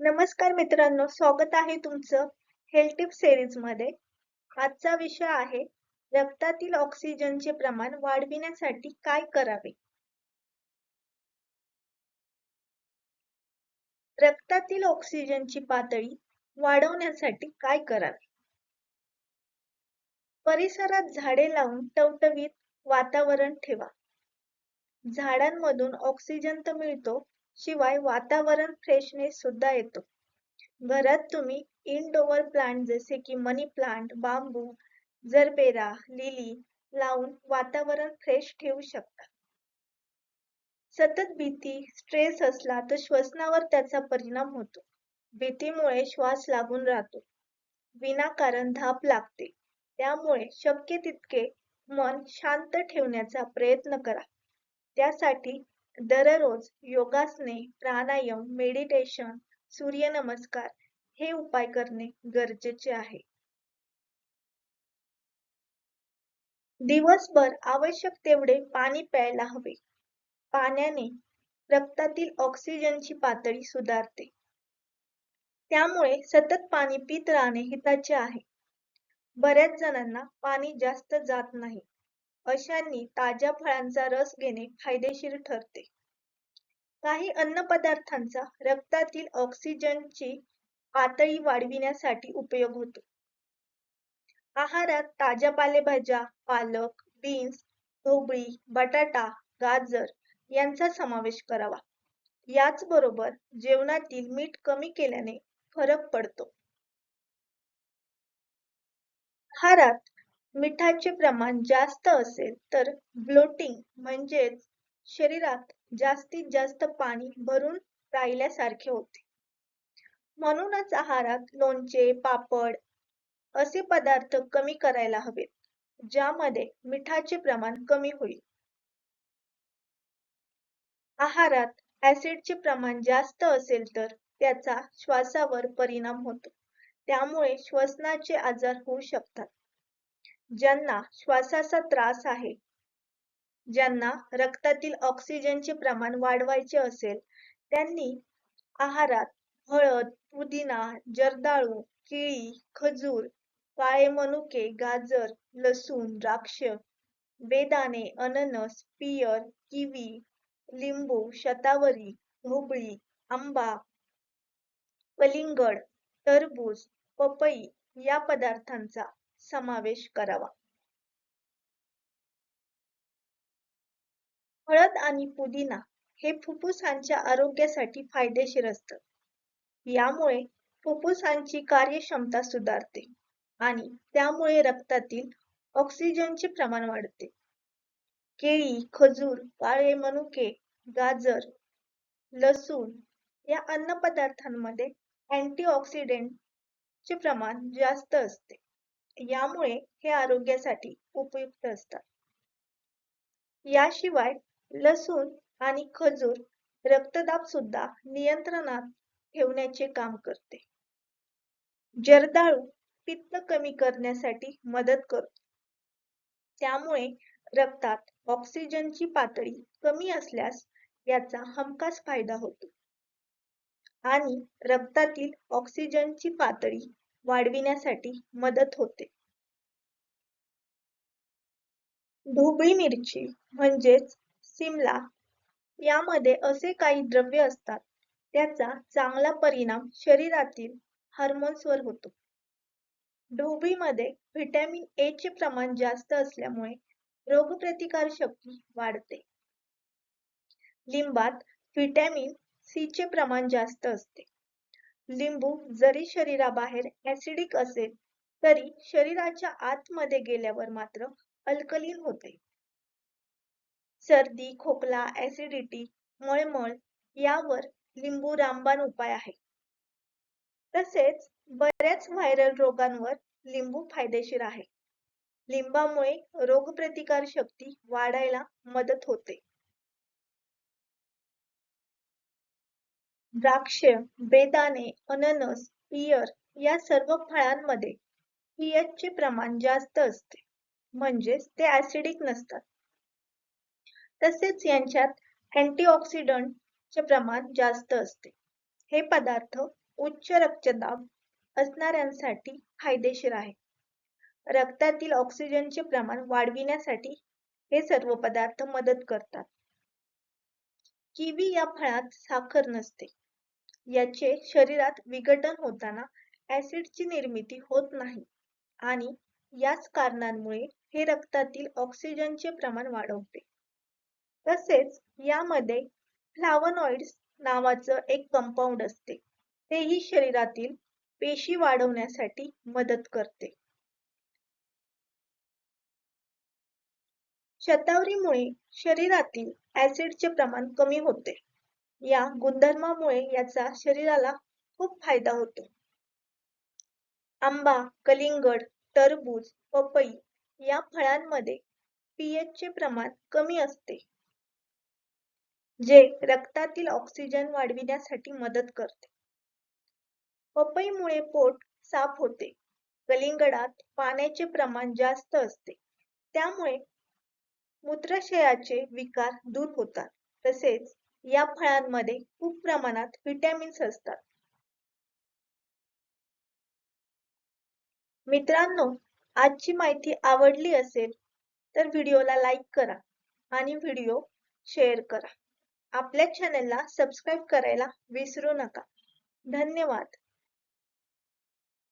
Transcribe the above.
नमस्कार मित्रांनो स्वागत आहे तुमचं हेल्थ टिप सिरीजमध्ये. आजचा विषय आहे रक्तातील ऑक्सिजनचे प्रमाण वाढविण्यासाठी काय करावे? रक्तातील ऑक्सिजनची पातळी वाढवण्यासाठी काय करावे? परिसरात झाडे लावून टवटवीत वातावरण ठेवा. झाडांमधून ऑक्सिजन तर मिळतो शिवाय वातावरण फ्रेशनेस सुद्धा येतो. घरात तुम्ही इनडोअर प्लांट जसे की money plant bamboo gerbera lily लावून वातावरण फ्रेश ठेवू शकता. सतत भीती स्ट्रेस असला तर श्वसनावर त्याचा परिणाम होतो. भीतीमुळे श्वास लागून राहतो. विनाकारण धाप लागते. त्यामुळे शक्य तितके मन शांत ठेवण्याचा प्रयत्न करा. त्यासाठी दररोज योगासने प्राणायाम मेडिटेशन सूर्यनमस्कार हे उपाय करणे गरजेचे आहे. दिवसभर आवश्यक तेवढे पाणी प्यायला हवे. पाण्याने रक्तातील ऑक्सिजनची पातळी सुधारते. त्यामुळे सतत पाणी पित राहणे हिताचे आहे. बऱ्याच जणांना पाणी जास्त जात नाही. अशांनी ताज्या फळांचा रस घेणे फायदेशीर ठरते. काही अन्न पदार्थांचा रक्तातील oxygen ची पातळी वाढविण्यासाठी उपयोग होतो. आहारात ताज्या पालेभाज्या पालक बीन्स ढोबळी बटाटा गाजर यांचा समावेश करावा. याचबरोबर जेवणातील मीठ कमी केल्याने फरक पडतो. आहारात मिठाचे प्रमाण जास्त असेल तर ब्लोटिंग म्हणजेच शरीरात जास्तीत जास्त पाणी भरून राहिल्यासारखे होते. म्हणूनच आहारात लोणचे पापड असे पदार्थ कमी करायला हवेत ज्यामध्ये मिठाचे प्रमाण कमी होईल. आहारात ऍसिडचे प्रमाण जास्त असेल तर त्याचा श्वासावर परिणाम होतो. त्यामुळे श्वसनाचे आजार होऊ शकतात. ज्यांना श्वासाचा त्रास आहे. ज्यांना रक्तातील ऑक्सिजनचे प्रमाण वाढवायचे असेल त्यांनी आहारात हळद पुदिना जर्दाळू केळी खजूर काळे मनुके गाजर लसूण द्राक्ष बेदाणे अननस पियर किवी लिंबू शतावरी ढोबळी आंबा कलिंगड टरबूज पपई या पदार्थांचा समावेश करावा. हळद आणि पुदिना हे फुफ्फुसांच्या आरोग्यासाठी फायदेशीर असतात यामुळे फुफ्फुसांची कार्यक्षमता सुधारते आणि त्यामुळे रक्तातील ऑक्सिजनचे प्रमाण वाढते. केळी खजूर काळे मनुके गाजर लसूण या अन्न पदार्थांमध्ये अँटीऑक्सिडेंट चे प्रमाण जास्त असते. यामुळे हे आरोग्यासाठी उपयुक्त असतात. याशिवाय लसूण आणि खजूर रक्तदाब सुद्धा नियंत्रणात ठेवण्याचे काम करते. जर्दाळू पित्त कमी करण्यासाठी मदत करतो. त्यामुळे रक्तात ऑक्सिजनची पातळी कमी असल्यास याचा हमखास फायदा होतो. आणि रक्तातील ऑक्सिजनची पातळी वाढविण्यासाठी मदत होते. ढोबळी मिरची म्हणजेच सिमला यामध्ये असे काही द्रव्य असतात त्याचा चांगला परिणाम शरीरातील हार्मोन्सवर होतो. ढोबळीमध्ये व्हिटॅमिन ए चे प्रमाण जास्त असल्यामुळे रोगप्रतिकार शक्ती वाढते. लिंबात व्हिटॅमिन सी चे प्रमाण जास्त असते. लिंबू जरी शरीराबाहेर ऍसिडिक असेल तरी शरीराच्या आतमध्ये गेल्यावर मात्र अल्कलीन होते. सर्दी खोकला ऍसिडिटी मळमळ यावर लिंबू रामबाण उपाय आहे. तसेच बऱ्याच व्हायरल रोगांवर लिंबू फायदेशीर आहे. लिंबामुळे रोगप्रतिकार शक्ती वाढायला मदत होते. द्राक्ष बेदाणे अननस पियर या सर्व फळांमध्ये पीएच चे प्रमाण जास्त असते म्हणजेच ते ऍसिडिक नसतात तसेच यांच्यात अँटीऑक्सिडंट चे प्रमाण जास्त असते हे पदार्थ उच्च रक्तदाब असणाऱ्यांसाठी फायदेशीर आहे. रक्तातील ऑक्सिजनचे प्रमाण वाढविण्यासाठी हे सर्व पदार्थ मदत करतात. किवी या फळात साखर नसते. याचे शरीरात विघटन होताना ऍसिडची निर्मिती होत नाही आणि याच कारणांमुळे हे रक्तातील ऑक्सिजनचे प्रमाण वाढवते. तसेच यामध्ये flavonoids नावाचं एक कंपाऊंड असते. तेही शरीरातील पेशी वाढवण्यासाठी मदत करते. शतावरीमुळे शरीरातील ऍसिडचे प्रमाण कमी होते. या गुणधर्मामुळे याचा शरीराला खूप फायदा होतो. आंबा, कलिंगड, टरबूज, पपई या फळांमध्ये PH चे प्रमाण कमी असते, जे रक्तातील ऑक्सिजन वाढविण्यासाठी मदत करते. पपईमुळे पोट साफ होते. कलिंगडात पाण्याचे प्रमाण जास्त असते, त्यामुळे मूत्राशयाचे विकार दूर होतात. तसेच या फळांमध्ये खूप प्रमाणात व्हिटॅमिन्स असतात. मित्रांनो, आजची माहिती आवडली असेल तर व्हिडिओला लाईक करा आणि व्हिडिओ शेअर करा. आपल्या चॅनलला सबस्क्राईब करायला विसरू नका. धन्यवाद.